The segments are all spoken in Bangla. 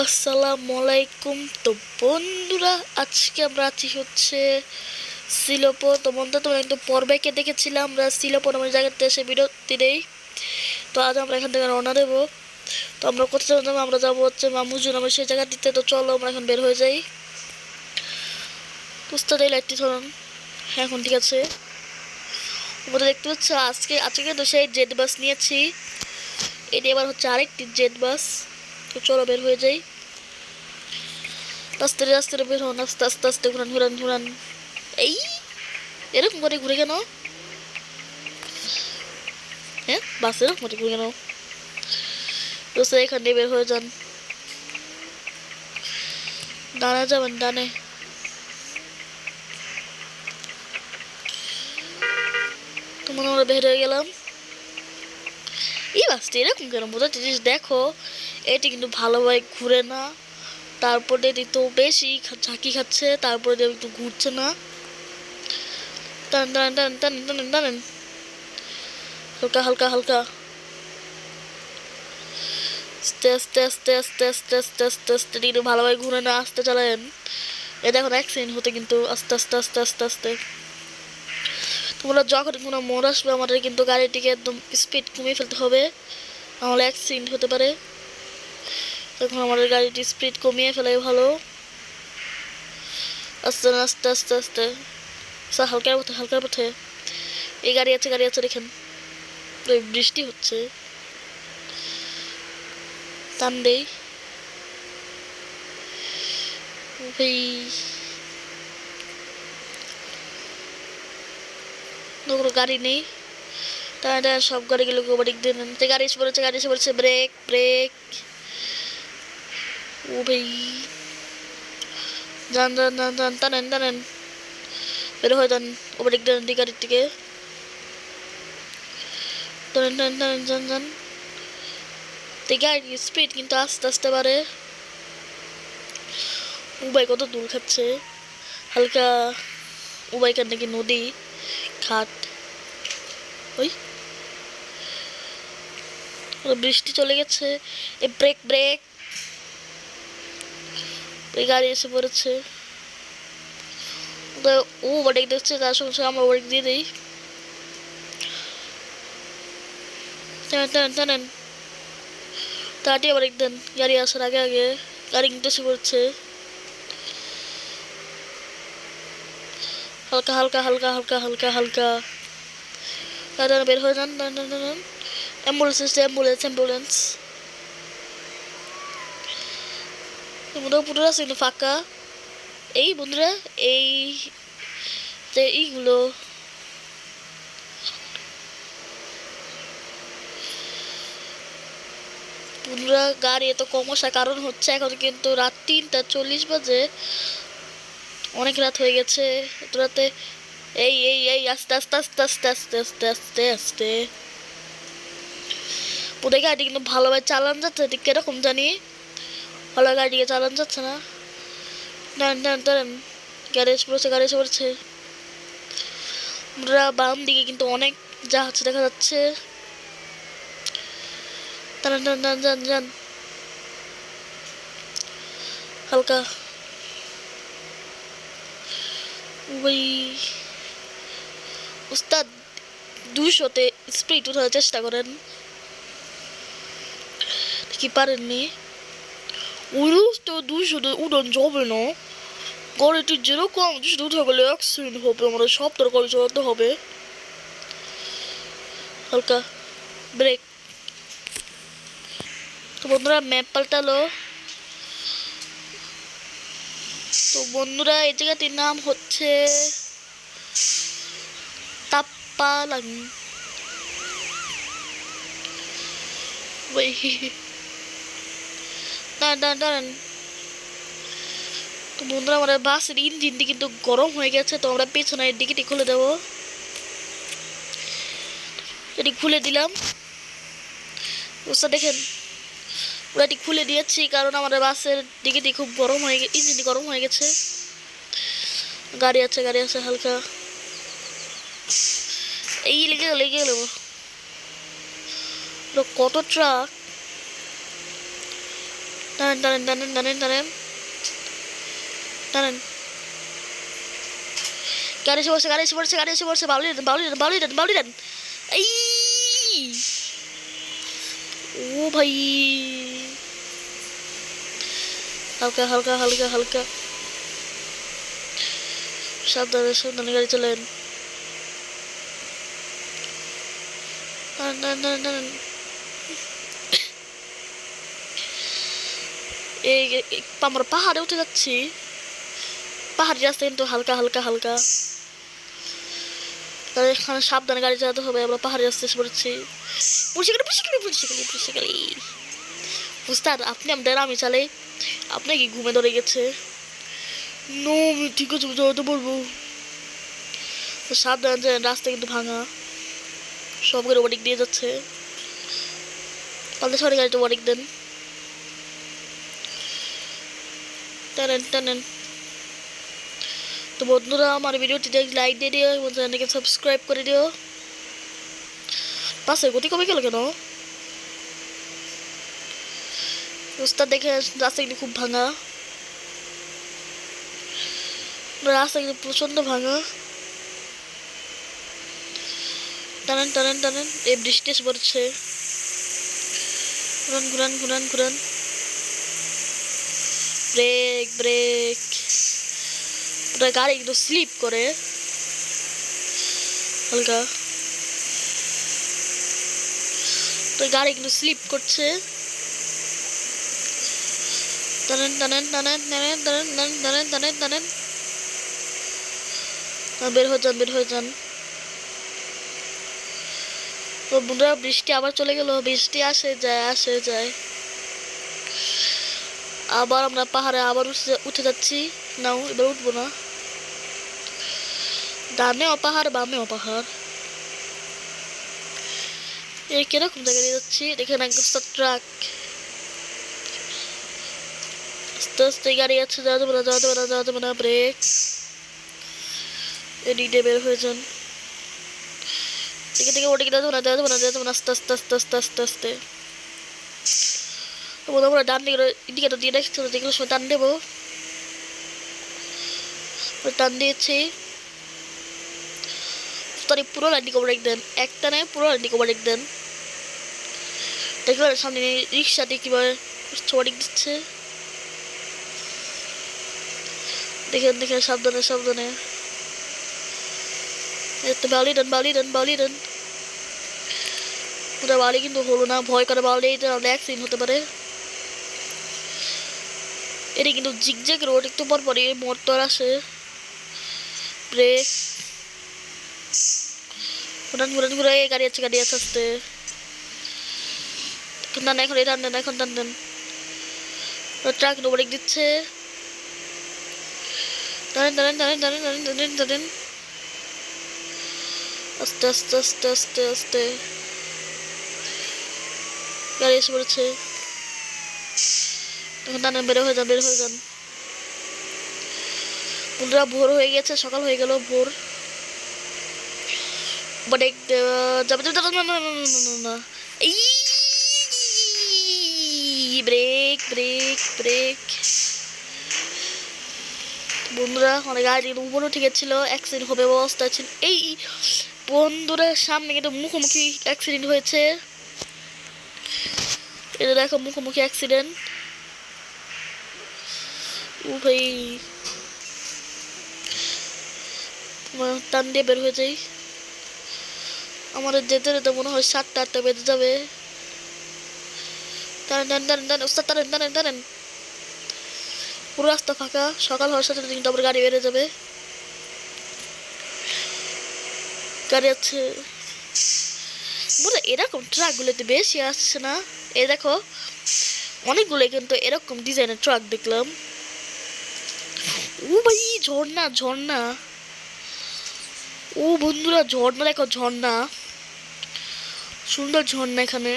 আসসালামু আলাইকুম তো বন্ধুরা, আজকে আমরা আছি হচ্ছে শিলপ তো বন্ধু তোমরা কিন্তু পর্বেকে দেখেছিলাম, আমরা শিলপ নামের জায়গাতে এসে বিরতি নেই তো আজ আমরা এখান থেকে রওনা দেবো। তো আমরা কোথায় যাব? আমরা যাব হচ্ছে মামুজু নামের সেই জায়গাটিতে। তো চলো, আমরা এখন বের হয়ে যাই। বুঝতে দেয় লাইটটি ধরুন। হ্যাঁ এখন ঠিক আছে। তোমরা দেখতে পাচ্ছ? আজকে আজকে কিন্তু সেই জেট বাস নিয়েছি। এটি এবার হচ্ছে আরেকটি জেট বাস। তো চলো বের হয়ে যাই। আস্তে আস্তে বের হন আস্তে আস্তে আস্তে, ঘুরান ঘুরান ঘুরান। এই, এরকম করে ঘুরে কেন? হ্যাঁ বাস এরকম করে ঘুরে কেন? তো সে এখান দিয়ে বের হয়ে যান। ডানে যাবেন, ডানে। তো হয় আমরা বের হয়ে গেলাম। এই এরকম কেন বোঝা জিনিস দেখো এটি কিন্তু ভালোভাবে ঘুরে না তারপরে এটি তো বেশি ঝাঁকি খাচ্ছে তারপরে একটু ঘুরছে না হালকা হালকা হালকা আস্তে আস্তে আস্তে আস্তে আস্তে আস্তে আস্তে কিন্তু ভালোভাবে ঘুরে না আস্তে চালায়েন এ দেখুন অ্যাক্সিডেন্ট হতে কিন্তু আস্তে আস্তে আস্তে আস্তে আস্তে তোমরা যখন কোনো মোড় আসবে, আমাদের কিন্তু গাড়িটিকে একদম স্পিড কমিয়ে ফেলতে হবে। নাহলে অ্যাক্সিডেন্ট হতে পারে। তখন আমাদের গাড়িটি স্পিড কমিয়ে ফেলাই ভালো। আস্তে আস্তে আস্তে আস্তে। আচ্ছা হালকার পথে হালকার পথে। এই গাড়ি আছে গাড়ি আছে, দেখেন। বৃষ্টি হচ্ছে। টান দেই। কোনো গাড়ি নেই। তাহলে সব গাড়িগুলোকে ওভারটেক দিয়ে নেন। গাড়ি এসে পড়েছে, গাড়ি এসে পড়েছে ব্রেক ব্রেক ও ভাই। যান যান যান যান, টানেন টানেন। বের হয়ে যান ওভারটেক দিয়ে নেন গাড়ির থেকে টানেন টানেন টানেন, যান যান। গাড়ির স্পিড কিন্তু আস্তে আস্তে বাড়ে। উবাই কত দূর খাচ্ছে। হালকা উবাইকার নাকি নদী খাট ওই। বৃষ্টি চলে গেছে। এ ব্রেক ব্রেক গাড়ি এসে পড়েছে। ও ওভারটেক দিচ্ছে তার সঙ্গে সঙ্গে আমরা ওভারটেক দিয়ে দিই। তাড়াতাড়ি ওভারটেক দেন। গাড়ি আসার আগে আগে। গাড়ি কিন্তু এসে পড়ছে হালকা হালকা হালকা হালকা হালকা হালকা। তাড়াতাড়ি বের হয়ে যান। অ্যাম্বুলেন্স এসছে অ্যাম্বুলেন্স। অ্যাম্বুলেন্স বন্ধুরা পুরো আছে কিন্তু ফাঁকা। এই বন্ধুরা, এই যে এইগুলো। বন্ধুরা, গাড়ি এত কম আসার কারণ হচ্ছে এখন কিন্তু রাত তিনটা চল্লিশ বাজে। অনেক রাত হয়ে গেছে, এত রাতে। এই এই এই, আস্তে আস্তে আস্তে আস্তে আস্তে আস্তে আস্তে আস্তে। ওদের গাড়ি কিন্তু ভালোভাবে চালান যাচ্ছে, ঠিক কীরকম জানি। ভালো গাড়িকে চালান যাচ্ছে না। দাঁড়ান দাঁড়ান দাঁড়ান। গাড়ি এসে পড়েছে গাড়ি পড়েছে। আমরা বাম দিকে কিন্তু অনেক জাহাজ দেখা যাচ্ছে। দাঁড়ান দাঁড়ান দাঁড়ান যান যান হালকা। ওই উস্তাদ দুশোতে স্পিড উঠার চেষ্টা করেন। কি পারেননি। ওই তো দুশোতে উড়ান যাবে না। গাড়িটি যেরকম দুশোতে উঠে গেলে অ্যাক্সিডেন্ট হবে, আমাদের সব তরকারি চালাতে হবে। হালকা ব্রেক তো বন্ধুরা ম্যাপ পাল্টালো। তো বন্ধুরা, এই জায়গাটির নাম হচ্ছে তাপ্পালাং। দাঁড়ান দাঁড়ান দাঁড়ান। তো বন্ধুরা, আমাদের বাসের ইঞ্জিনটি কিন্তু গরম হয়ে গেছে, তো আমরা পেছনের ডিকিটি খুলে দেবো। এটি খুলে দিলাম। বুঝতে দেখেন ওরা এটি খুলে দিয়েছি, কারণ আমাদের বাসের ডিকিটি খুব গরম হয়ে গেছে ইঞ্জিনটি গরম হয়ে গেছে। গাড়ি আছে গাড়ি আছে হালকা। এই লেগে লেগে গেল কত ট্রাক? টানেন টানেন টানেন টানেন টানেন টানেন গাড়ি এসে পড়ছে, গাড়ি এসে পড়ছে, গাড়ি এসে পড়ছে। বাউলি দেন বাউলি দেন বাউলি দেন বাউলি দেন। এই! ও ভাই! হালকা হালকা হালকা হালকা। সাবধানে সাবধানে গাড়ি চালান এই আমরা পাহাড়ে উঠে যাচ্ছি। পাহাড়ি রাস্তা কিন্তু হালকা হালকা হালকা। তাহলে এখানে সাবধানে গাড়ি চালাতে হবে। আমরা পাহাড়ি রাস্তায় এসে পড়েছি। পুলিশে গেলি পুলিশে গেলি পুলিশে গেলি পুলিশে গেলি বুঝতার আপনি আমাদের আমি চালাই। আপনার কি ঘুমে ধরে গেছে? নো ঠিক আছে জড়াতে বলব। তো সাবধান যে রাস্তা কিন্তু ভাঙা। সব করে ওদিক দিয়ে যাচ্ছে। পাল্টে সরি গাড়িটা ওদিক দেন। টানেন টানেন। তো বন্ধুরা, আমার ভিডিওটি লাইক দিয়ে দিও এবং চ্যানেলকে সাবস্ক্রাইব করে দিও। পাশে গতি কমে গেল কেন? রাস্তা দেখে রাস্তা কিন্তু খুব ভাঙা। রাস্তা কিন্তু প্রচণ্ড ভাঙা। টানেন টানেন টানেন, এই বৃষ্টি পড়ছে। ঘুরান ঘুরান ঘুরান ঘুরান। ব্রেক ব্রেক গাড়ি কিন্তু স্লিপ করে। হালকা। তো গাড়ি কিন্তু স্লিপ করছে। বের হয়ে যান, বের হয়ে যান। তো বন্ধুরা, বৃষ্টি আবার চলে গেল। বৃষ্টি আসে, যায় আসে, যায়। আবার আমরা পাহাড়ে আবার উঠে যাচ্ছি। নাও এবার উঠবো না। ডানেও পাহাড় বামে পাহাড় এই কীরকম জায়গায় যাচ্ছি? এখানে একটা ট্রাক আস্তে গাড়ি আছে যাওয়া যাবে না, যাওয়া যাবে না, যাওয়া যাবে না ব্রেক এদিকে বের হয়ে যান। দিকে দিকে যাওয়া যাবে না, যাওয়া যাবে না, যাওয়া যাবে না, আস্তে আস্তে আস্তে আস্তে আস্তে আস্তে। দিকে ইন্ডিকেটর দিয়ে রাখছি যেগুলো সময় টান দেবো। টান দিয়েছি। তারই পুরো লাইনটি কভার দেন। একটা নেই পুরো লাইনটি কভার দেন। দেখবেন সামনে রিক্সাটি কীভাবে ছড়িয়ে দিচ্ছে। দেখেন দেখেন সাবধানে সাবধানে। এতে বালি দেন বালি দেন বালি দেন। ওটা বালি কিন্তু হলো না, ভয় করে বালি তাহলে অ্যাক্সিডেন্ট হতে পারে। এটা কিন্তু জিগজ্যাগ রোড, একটু পর পরই মোটর আসে। ব্রেক ঘুরান ঘুরান ঘুরে গাড়ি আছে গাড়ি আছে আসতে। এখন টান, এখন এই টান দেন, এখন টান দেন। ট্রাক ব্রেক দিচ্ছে। টানেন টানেন টানেন টানেন টানেন টানেন টানেন আস্তে আস্তে আস্তে আস্তে আস্তে গাড়ি এসে পড়েছে এখন টানেন বের হয়ে যান, বের হয়ে যান। বন্ধুরা, ভোর হয়ে গেছে, সকাল হয়ে গেল ভোর। বাট এক যাবে যাবে না না না না না ব্রেক ব্রেক ব্রেক। বন্ধুরা, অনেক গাড়ি উপরে উঠে গেছিল অ্যাক্সিডেন্ট হবে অবস্থা ছিল। এই বন্ধুরা, সামনে কিন্তু মুখোমুখি অ্যাক্সিডেন্ট হয়েছে। এটা দেখো মুখোমুখি অ্যাক্সিডেন্ট ভাই টান দিয়ে বের হয়ে যাই। আমাদের যেতে যেতে মনে হয় সাতটা আটটা বেজে যাবে। টানেন টানেন টানেন টানেন ওস্তাদ টানেন টানেন পুরো রাস্তা ফাঁকা, সকাল হওয়ার সাথে কিন্তু আবার গাড়ি বেড়ে যাবে। গাড়ি আছে। বলে এরকম ট্রাকগুলোতে বেশি আসছে না? এ দেখো অনেকগুলো কিন্তু এরকম ডিজাইনের ট্রাক দেখলাম। ও ভাই, ঝর্ণা ঝর্ণা। ও বন্ধুরা, ঝর্ণা, দেখো, ঝর্ণা। সুন্দর ঝর্ণা এখানে।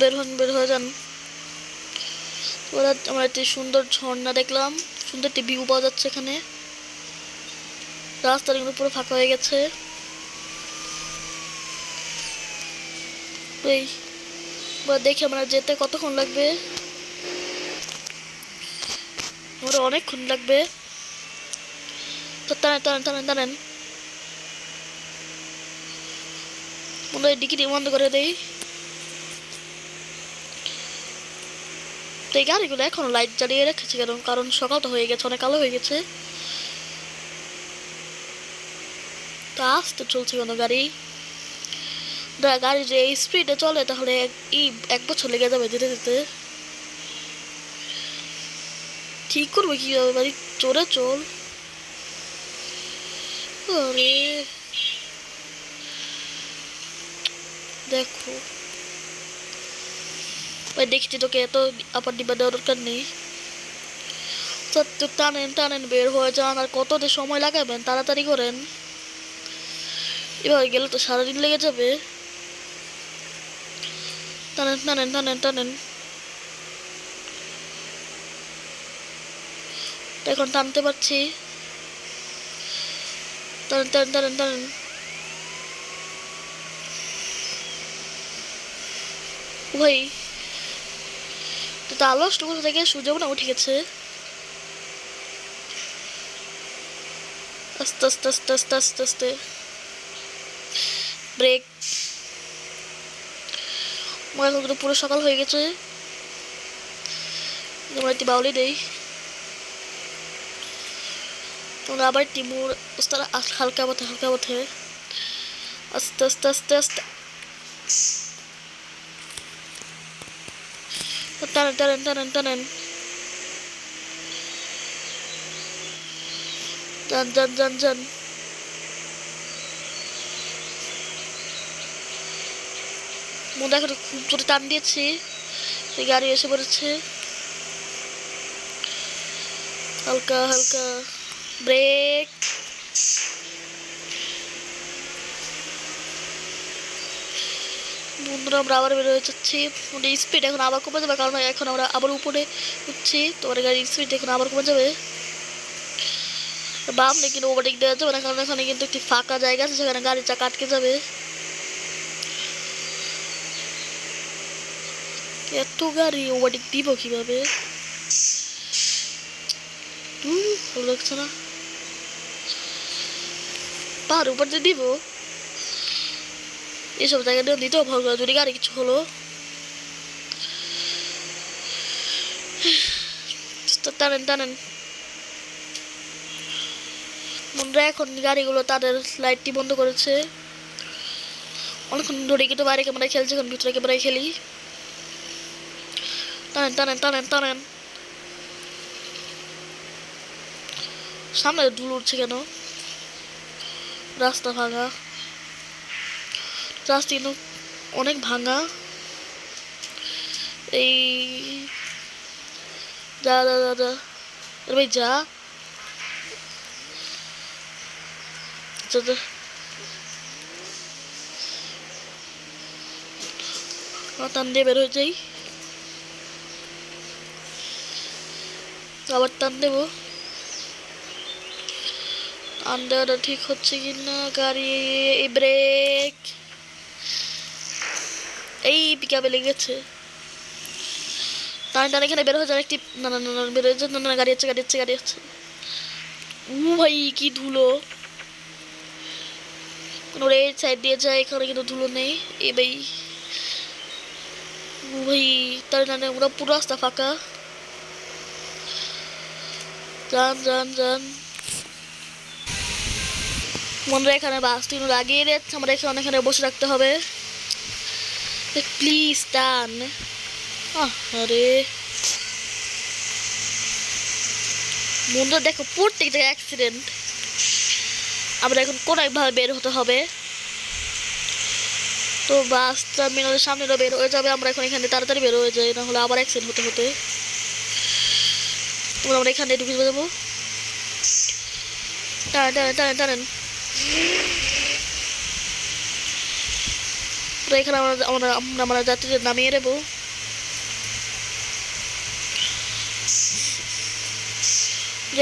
বের হন, বের হয়ে যান। ওরা, আমরা একটি সুন্দর ঝর্ণা দেখলাম। সুন্দর একটি ভিউ পাওয়া যাচ্ছে এখানে। রাস্তাটা কিন্তু পুরো ফাঁকা হয়ে গেছে। এই দেখি আমরা যেতে কতক্ষণ লাগবে। আমার অনেকক্ষণ লাগবে। তো টানেন টানেন টানেন। মনে হয় ডিকিটি বন্ধ করে দেই। তো এই গাড়িগুলো এখনও লাইট জ্বালিয়ে রেখেছে কেন কারণ সকাল তো হয়ে গেছে, অনেক আলো হয়ে গেছে। তো আসতে চলছে কোনো গাড়ি। গাড়ি যে এই স্পিডে চলে, তাহলে এই এক বছর লেগে যাবে যেতে যেতে ঠিক করবে কীভাবে বাড়ি চড়ে চল। দেখো। ভাই দেখছি তোকে এত আপার ডিব্বা দেওয়ার দরকার নেই তো টানেন টানেন বের হয়ে যান আর কত সময় লাগাবেন তাড়াতাড়ি করেন এভাবে গেলে তো সারাদিন লেগে যাবে টানেন টানেন টানেন টানেন এখন টানতে পারছি টানেন টানেন টানেন টানেন ভাই তো তার আলো কোথা থেকে সূর্য না উঠে গেছে। আস্তে আস্তে আস্তে আস্তে আস্তে আস্তে। ব্রেক এখন পুরো সকাল হয়ে গেছে। আমরা একটি বাউলি দেই। তোমরা আবার টিমুর হালকা পথে হালকা পথে। আস্তে আস্তে আস্তে আস্তে। টানেন টানেন টানেন টানেন যান যান যান যান মনে এখন খুব জোরে টান দিয়েছি গাড়ি এসে পড়েছে হালকা হালকা ব্রেক বন্ধুরা আমরা আবার বেরোয় যাচ্ছি। মানে স্পিড এখন আবার কমে যাবে কারণ এখন আমরা আবার উপরে উঠছি। তোমার গাড়ির স্পিড এখন আবার কমে যাবে। বাম নেই কিন্তু ওভারটেক দেওয়া যাবে না কারণ এখানে কিন্তু একটি ফাঁকা জায়গা আছে সেখানে গাড়ির চাকা আটকে যাবে। এত গাড়ি ওভারটেক দিব কীভাবে? হুম, ভালো লাগছে না। পাহাড় উপর দিয়ে দিব? এইসব জায়গা দিয়ে দিতেও লাগে যদি গাড়ি কিছু হলো। টানেন টানেন। বন্ধুরা, এখন গাড়িগুলো তাদের লাইটটি বন্ধ করেছে। অনেকক্ষণ ধরে কিন্তু বাইরে ক্যামেরায় খেলছে, এখন ভিতরে ক্যামেরায় খেলি। টানেন টানেন টানেন টানেন। সামনে ধুল উঠছে কেন? রাস্তা ভাঙা। রাস্তা কিন্তু অনেক ভাঙা। এই যা যা যা যা। ভাই, যা। টান দিয়ে বের হয়ে যাই। আবার টান দেবো। টান দেওয়াটা ঠিক হচ্ছে কি না গাড়ি ব্রেক। এই পিকাপে লেগেছে টানে টানে এখানে বের হয়ে যান একটি না না না না, বের হয়ে যান না না গাড়ি আছে গাড়ি আছে গাড়ি আছে। উ ভাই কি ধুলো। এই সাইড দিয়ে যায় এখানে কিন্তু ধুলো নেই। এ ভাই। উ ভাই তার টানে ওরা পুরো রাস্তা ফাঁকা। যান যান যান। মনে এখানে বাস তিন লাগিয়ে দিচ্ছে আমরা এখানে এখানে বসে রাখতে হবে। প্লিজ টান আরে। বন্ধু, দেখো, প্রত্যেক জায়গায় অ্যাক্সিডেন্ট আমরা এখন কোন একভাবে বের হতে হবে। তো বাস টার্মিনালের সামনেটা বের হয়ে যাবে, আমরা এখন এখানে তাড়াতাড়ি বের হয়ে যাই না হলে আবার অ্যাক্সিডেন্ট হতে হতে। আমরা এখানে ঢুকে যাব। টানেন টানেন টানেন টানেন। তো এখানে আমরা আমরা আমরা যাত্রীদের নামিয়ে দেবো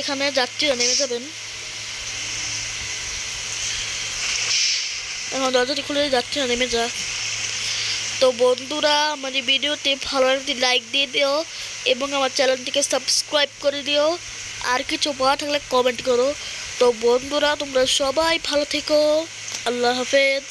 এখানে যাত্রীরা নেমে যাবেন। এখন দরজাটি খুলে যাত্রীরা নেমে যাক। তো বন্ধুরা, আমার এই ভিডিওতে ভালো একটি লাইক দিয়ে দিও এবং আমার চ্যানেলটিকে সাবস্ক্রাইব করে দিও। আর কিছু বলা থাকলে কমেন্ট করো। তো বন্ধুরা, তোমরা সবাই ভালো থেকো। আল্লাহ হাফেজ।